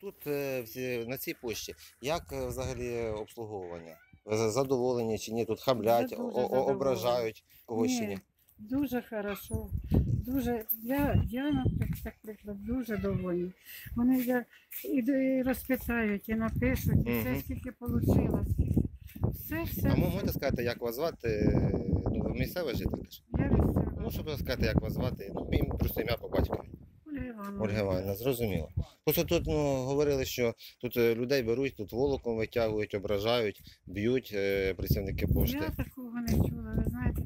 Тут е, на цій пошті, як е, взагалі обслуговування? Задоволені чи ні? Тут хамлять, ображають когось чи ні? Дуже хорошо. Дуже, я, я наприклад, дуже довольна. Вони я, і, і розпитають, і напишуть, і все скільки вийшло, скільки. Все, все. А можете сказати, як вас звати? Ну, місцева жителька? Я розсерла. Ну, щоб сказати, як вас звати, ну, просто ім'я по батькові. Ольга Івановна. Зрозуміло. Просто тут ну, говорили, що тут е, людей беруть, тут волоком витягують, ображають, б'ють е, працівники пошти. Я такого не чула, ви знаєте.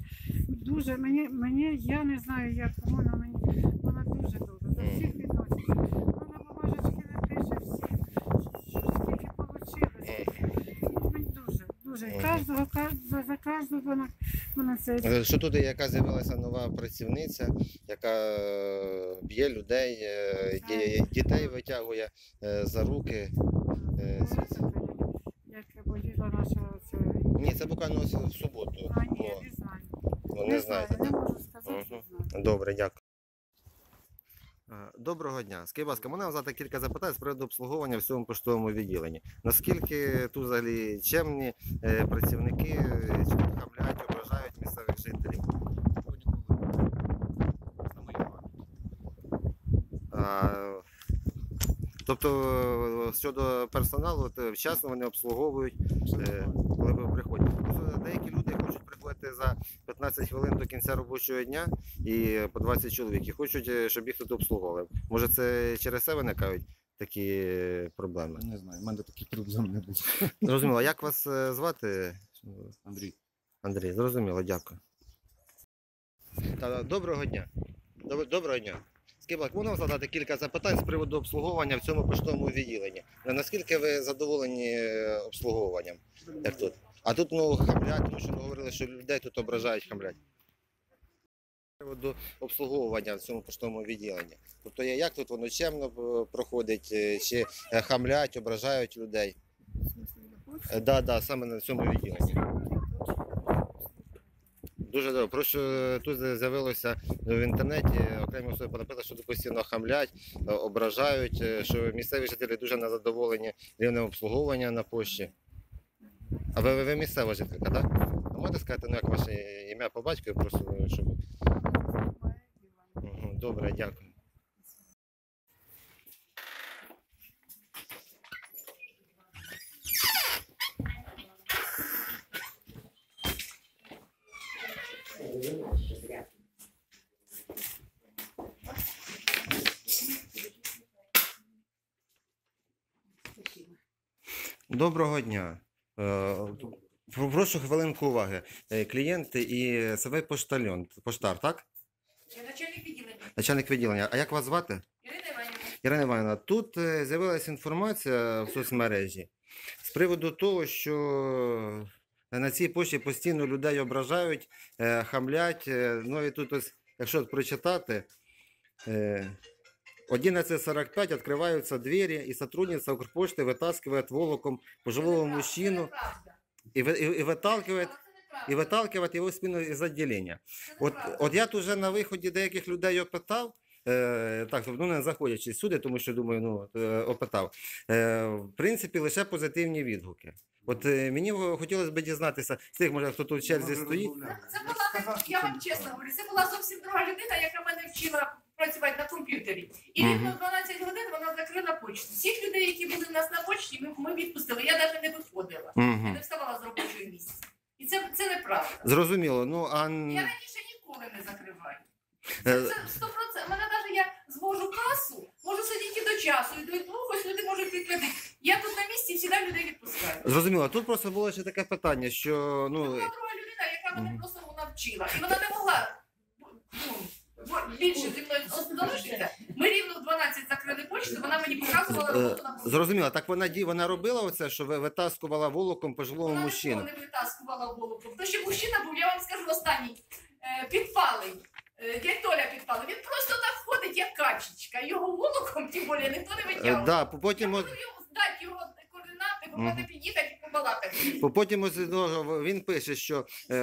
Дуже мені, мені я не знаю, як вона мені вона дуже добра. До всіх відноситься. Вона бумажечки напише всім, що скільки вийшло. Мені дуже, дуже. Мгм. Кожного, за, кожного вона, Що тут яка з'явилася нова працівниця, яка е, б'є людей, е, дітей витягує е, за руки. е. Як боліла наша це. Ні, це буквально в суботу. А, ні, не знаю. Не знаєте, не можу сказати. Добре, дякую. Е, Доброго дня. Скажіть, будь ласка, мене задати кілька запитань з приводу обслуговування в цьому поштовому відділенні. Наскільки тут взагалі чемні е, працівники е, чи ображають місцевих жителів? А, тобто щодо персоналу, е, вчасно вони обслуговують, коли ви приходите. Просто деякі люди хочуть приходити за 15 хвилин до кінця робочого дня і по 20 чоловік, і хочуть, е, щоб їх тут обслуговували. Може, це через це виникають такі проблеми? Не знаю, в мене таких проблем не було. Зрозуміло. Як вас е, звати? Андрій. Андрій, зрозуміло, дякую. Та, доброго дня. Доброго дня. Скибак, можна задати кілька запитань з приводу обслуговування в цьому поштовому відділенні. Наскільки ви задоволені е, обслуговуванням? Як тут? А тут ну хамлять, тому що ми говорили, що людей тут ображають хамлять. Приводу обслуговування в цьому поштовому відділенні. Тобто як тут воно чемно е, проходить, е, чи е, хамлять, ображають людей? Так, да, да, саме на цьому відділенні. Дуже добре. Е, тут з'явилося в інтернеті окремі особи написали, що тут постійно хамлять, ображають, що місцеві жителі дуже незадоволені рівнем обслуговування на пошті. А ви, ви, місцева жителька, так? А можете сказати, ну як ваше ім'я по батькові, просто щоб. Добре, дякую. Доброго дня. Е, про- Прошу хвилинку уваги. Е, Клієнти і себе поштальон, поштар, так? Я начальник відділення. Начальник відділення. А як вас звати? Ірина Іванівна. Ірина Івановна, тут е, з'явилася інформація в соцмережі з приводу того, що на цій пошті постійно людей ображають, хамлять. Ну і тут ось, якщо прочитати, 11.45 открываются двери, и сотрудница Укрпочты вытаскивает волоком пожилого мужчину и, вы- и, и выталкивает, и выталкивает его в спину из отделения. От, от я тут вже на виході деяких людей опитав, е, так, ну не заходячи сюди, тому що думаю, ну е, опитав. Е, в принципі, лише позитивні відгуки. От е, мені хотілося б дізнатися з тих, може, хто тут в черзі стоїть. Це була, я вам чесно говорю, це була зовсім друга людина, яка мене вчила працювати на комп'ютері. І рівно 12 годин вона закрила почту. Всіх людей, які були в нас на почті, ми, ми відпустили. Я навіть не виходила. Я не вставала з робочого місця. І це, це неправда. Зрозуміло. Ну, а Я раніше ніколи не закриваю. е, Це 100%. Мене навіть я звожу касу, можу сидіти до часу, і до двох ось люди можуть підтвердити. Я тут на місці завжди людей відпускаю. зрозуміло. Тут просто було ще таке питання, що ну Це була друга людина, яка мене просто вона вчила. І вона не могла ну, більше зі мною залишитися. Ми рівно в 12 закрили почту, вона мені показувала Е, роботу на. Зрозуміло, так вона ді- вона робила оце, що ви витаскувала волоком пожилого Вона мужчину. ніколи не витаскувала голову. То ще мужчина був, я вам скажу останній, е, підпалий. Е, Дядь Толя підпалий. Він просто так ходить, як качечка. Його волоком, тим більше, ніхто не Е, витягував. Да, Я потім, от- його координати, бо Мгм. мене під'їхати і побалакати. По- Потім ось, ну, він пише, що е,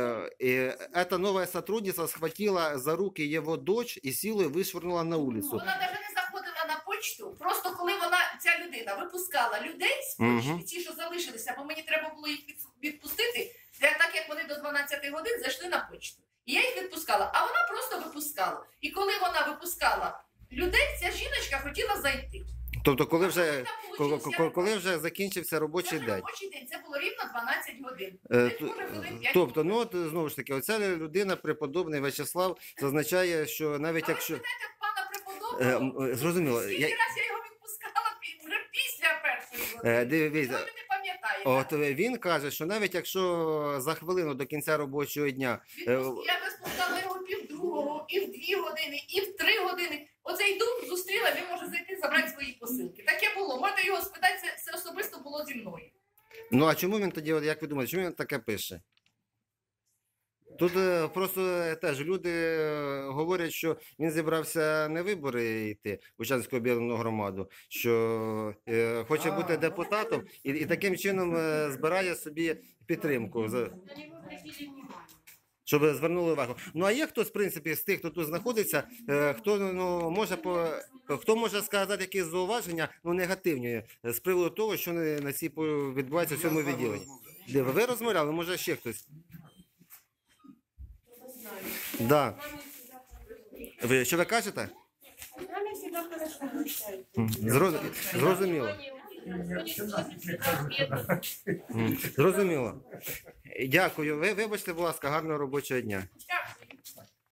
е, эта новая сотрудница схватила за руки его дочь и силой вышвырнула на улицу. Вона навіть не заходила на почту, почту. Просто коли вона ця людина випускала людей з почти, Мгм. ті, що залишилися, бо мені треба було їх від- відпустити, де- так як вони до 12 годин зайшли на почту. І я їх відпускала, а вона просто випускала. І коли вона випускала людей, ця жіночка хотіла зайти. Тобто, коли А вже, там коли, коли вже закінчився робочий день. робочий день, це було рівно 12 годин. Е, Десь, може, хвилин п'ять Тобто, ну от знову ж таки, оця людина, преподобний Вячеслав, зазначає, що навіть Але якщо. спитайте пана Е, Преподобного, м, зрозуміло, скільки я- раз я його відпускала пі- вже після першої Е, години. дивіться, Ви не пам'ятаєте. От е, він каже, що навіть якщо за хвилину до кінця робочого дня е, Відпуск- Я розпускала його пів другого, і в дві години, і в три години. Оце йду, зустріла, він може зайти забрати свої посилки. Таке було. Можете його спитати, це, це особисто було зі мною. ну а чому він тоді, от як ви думаєте, чому він таке пише? Тут е, просто е, теж люди е, говорять, що він зібрався не вибори йти в Учанську об'єднану громаду, що е, хоче бути депутатом і, і таким чином е, збирає собі підтримку. за- Щоб звернули увагу. Ну а є хтось, в принципі, з тих, хто тут знаходиться, е, хто ну може по хто може сказати якісь зауваження, ну негативні е, з приводу того, що на на цій по- відбувається в цьому відділенні. Де ви розмовляли? Може ще хтось? Да. Ви що ви кажете? Зрозуміло. Зрозуміло. Дякую. Ви вибачте, будь ласка, гарного робочого дня.